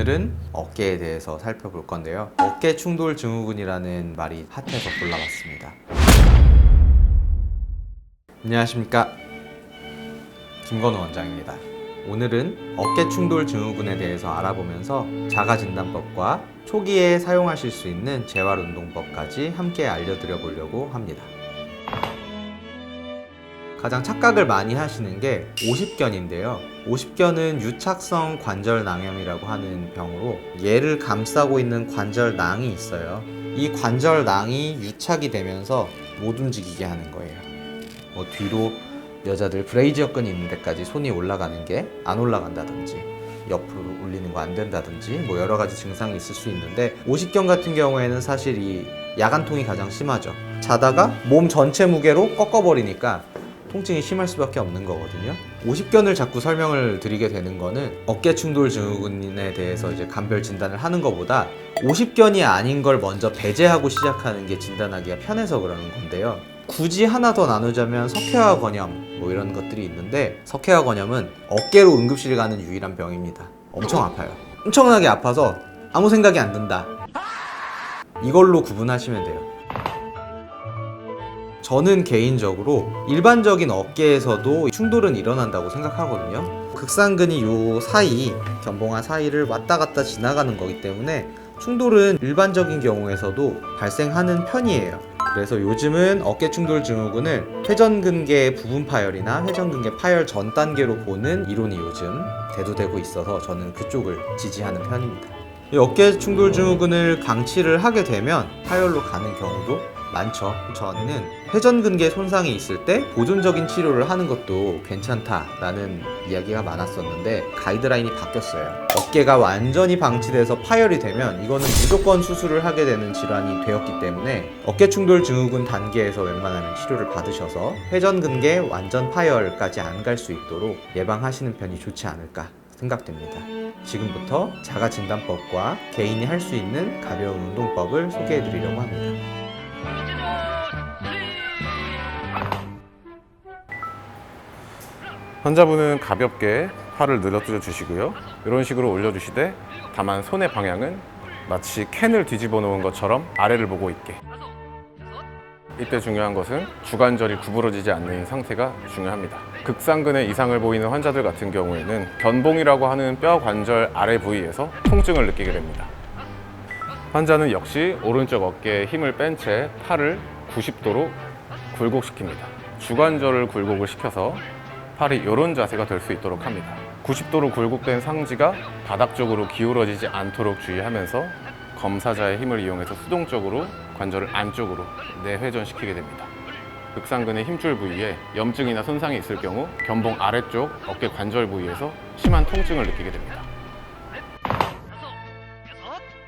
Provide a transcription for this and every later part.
오늘은 어깨에 대해서 살펴볼 건데요. 어깨 충돌 증후군이라는 말이 핫해서 골라봤습니다. 안녕하십니까. 김건우 원장입니다. 오늘은 어깨 충돌 증후군에 대해서 알아보면서 자가 진단법과 초기에 사용하실 수 있는 재활 운동법까지 함께 알려드려 보려고 합니다. 가장 착각을 많이 하시는 게 오십견인데요. 오십견은 유착성 관절 낭염이라고 하는 병으로 얘를 감싸고 있는 관절낭이 있어요. 이 관절낭이 유착이 되면서 못 움직이게 하는 거예요. 뭐 뒤로 여자들 브레이지어 끈이 있는 데까지 손이 올라가는 게 안 올라간다든지 옆으로 올리는 거 안 된다든지 뭐 여러 가지 증상이 있을 수 있는데 오십견 같은 경우에는 사실 이 야간통이 가장 심하죠. 자다가 몸 전체 무게로 꺾어버리니까 통증이 심할 수밖에 없는 거거든요. 오십견을 자꾸 설명을 드리게 되는 거는 어깨 충돌 증후군에 대해서 이제 감별 진단을 하는 것보다 오십견이 아닌 걸 먼저 배제하고 시작하는 게 진단하기가 편해서 그러는 건데요. 굳이 하나 더 나누자면 석회화 건염 뭐 이런 것들이 있는데 석회화 건염은 어깨로 응급실 가는 유일한 병입니다. 엄청 아파요. 엄청나게 아파서 아무 생각이 안 든다. 이걸로 구분하시면 돼요. 저는 개인적으로 일반적인 어깨에서도 충돌은 일어난다고 생각하거든요. 극상근이 요 사이, 견봉화 사이를 왔다 갔다 지나가는 거기 때문에 충돌은 일반적인 경우에서도 발생하는 편이에요. 그래서 요즘은 어깨 충돌 증후군을 회전근개 부분 파열이나 회전근개 파열 전 단계로 보는 이론이 요즘 대두되고 있어서 저는 그쪽을 지지하는 편입니다. 이 어깨 충돌 증후군을 강치를 하게 되면 파열로 가는 경우도 많죠. 저는 회전근개 손상이 있을 때 보존적인 치료를 하는 것도 괜찮다라는 이야기가 많았었는데 가이드라인이 바뀌었어요. 어깨가 완전히 방치돼서 파열이 되면 이거는 무조건 수술을 하게 되는 질환이 되었기 때문에 어깨 충돌 증후군 단계에서 웬만하면 치료를 받으셔서 회전근개 완전 파열까지 안 갈 수 있도록 예방하시는 편이 좋지 않을까 생각됩니다. 지금부터 자가 진단법과 개인이 할 수 있는 가벼운 운동법을 소개해 드리려고 합니다. 환자분은 가볍게 팔을 늘어뜨려 주시고요. 이런 식으로 올려주시되 다만 손의 방향은 마치 캔을 뒤집어 놓은 것처럼 아래를 보고 있게. 이때 중요한 것은 주관절이 구부러지지 않는 상태가 중요합니다. 극상근의 이상을 보이는 환자들 같은 경우에는 견봉이라고 하는 뼈 관절 아래 부위에서 통증을 느끼게 됩니다. 환자는 역시 오른쪽 어깨에 힘을 뺀 채 팔을 90도로 굴곡시킵니다. 주관절을 굴곡을 시켜서 팔이 이런 자세가 될 수 있도록 합니다. 90도로 굴곡된 상지가 바닥 쪽으로 기울어지지 않도록 주의하면서 검사자의 힘을 이용해서 수동적으로 관절을 안쪽으로 내회전시키게 됩니다. 극상근의 힘줄 부위에 염증이나 손상이 있을 경우 견봉 아래쪽 어깨 관절 부위에서 심한 통증을 느끼게 됩니다.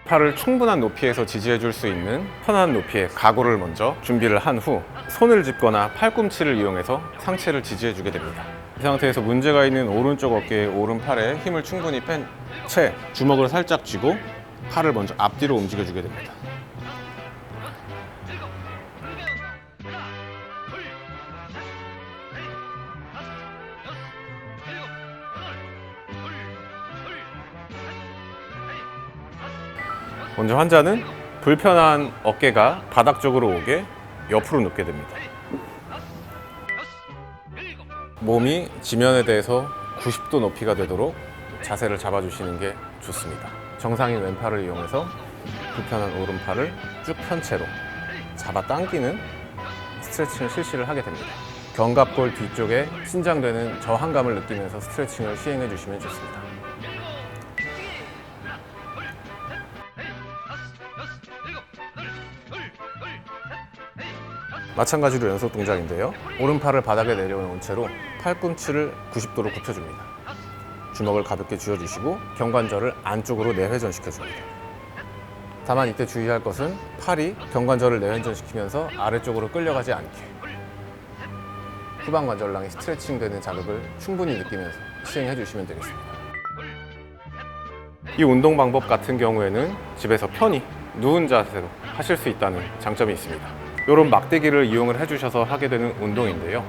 팔을 충분한 높이에서 지지해 줄 수 있는 편한 높이의 가구를 먼저 준비를 한 후 손을 짚거나 팔꿈치를 이용해서 상체를 지지해 주게 됩니다. 이 상태에서 문제가 있는 오른쪽 어깨의 오른팔에 힘을 충분히 뺀 채 주먹을 살짝 쥐고 팔을 먼저 앞뒤로 움직여 주게 됩니다. 먼저 환자는 불편한 어깨가 바닥 쪽으로 오게 옆으로 눕게 됩니다. 몸이 지면에 대해서 90도 높이가 되도록 자세를 잡아주시는 게 좋습니다. 정상인 왼팔을 이용해서 불편한 오른팔을 쭉 편 채로 잡아 당기는 스트레칭을 실시를 하게 됩니다. 견갑골 뒤쪽에 신장되는 저항감을 느끼면서 스트레칭을 시행해 주시면 좋습니다. 마찬가지로 연속 동작인데요. 오른팔을 바닥에 내려놓은 채로 팔꿈치를 90도로 굽혀줍니다. 주먹을 가볍게 쥐어주시고 경관절을 안쪽으로 내회전시켜줍니다. 다만 이때 주의할 것은 팔이 경관절을 내회전시키면서 아래쪽으로 끌려가지 않게 후방 관절낭이 스트레칭 되는 자극을 충분히 느끼면서 시행해 주시면 되겠습니다. 이 운동 방법 같은 경우에는 집에서 편히 누운 자세로 하실 수 있다는 장점이 있습니다. 이런 막대기를 이용을 해주셔서 하게 되는 운동인데요.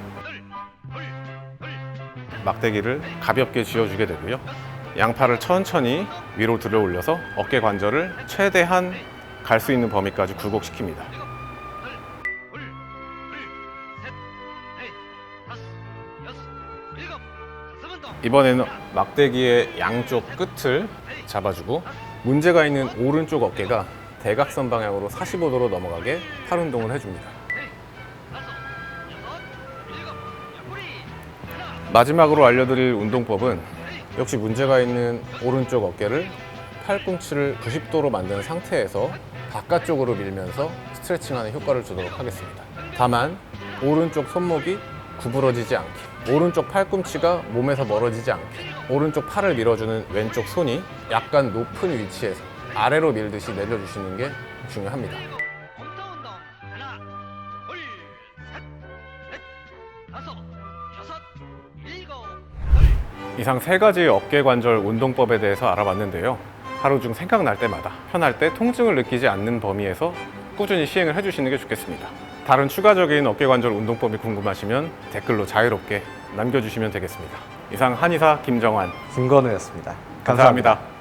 막대기를 가볍게 쥐어주게 되고요. 양팔을 천천히 위로 들어 올려서 어깨 관절을 최대한 갈 수 있는 범위까지 굴곡시킵니다. 이번에는 막대기의 양쪽 끝을 잡아주고 문제가 있는 오른쪽 어깨가 대각선 방향으로 45도로 넘어가게 팔 운동을 해줍니다. 마지막으로 알려드릴 운동법은 역시 문제가 있는 오른쪽 어깨를 팔꿈치를 90도로 만든 상태에서 바깥쪽으로 밀면서 스트레칭하는 효과를 주도록 하겠습니다. 다만 오른쪽 손목이 구부러지지 않게 오른쪽 팔꿈치가 몸에서 멀어지지 않게 오른쪽 팔을 밀어주는 왼쪽 손이 약간 높은 위치에서 아래로 밀듯이 내려주시는 게 중요합니다. 이상 세 가지 어깨 관절 운동법에 대해서 알아봤는데요. 하루 중 생각날 때마다 편할 때 통증을 느끼지 않는 범위에서 꾸준히 시행을 해주시는 게 좋겠습니다. 다른 추가적인 어깨 관절 운동법이 궁금하시면 댓글로 자유롭게 남겨주시면 되겠습니다. 이상 한의사 김정환 김건우였습니다 감사합니다.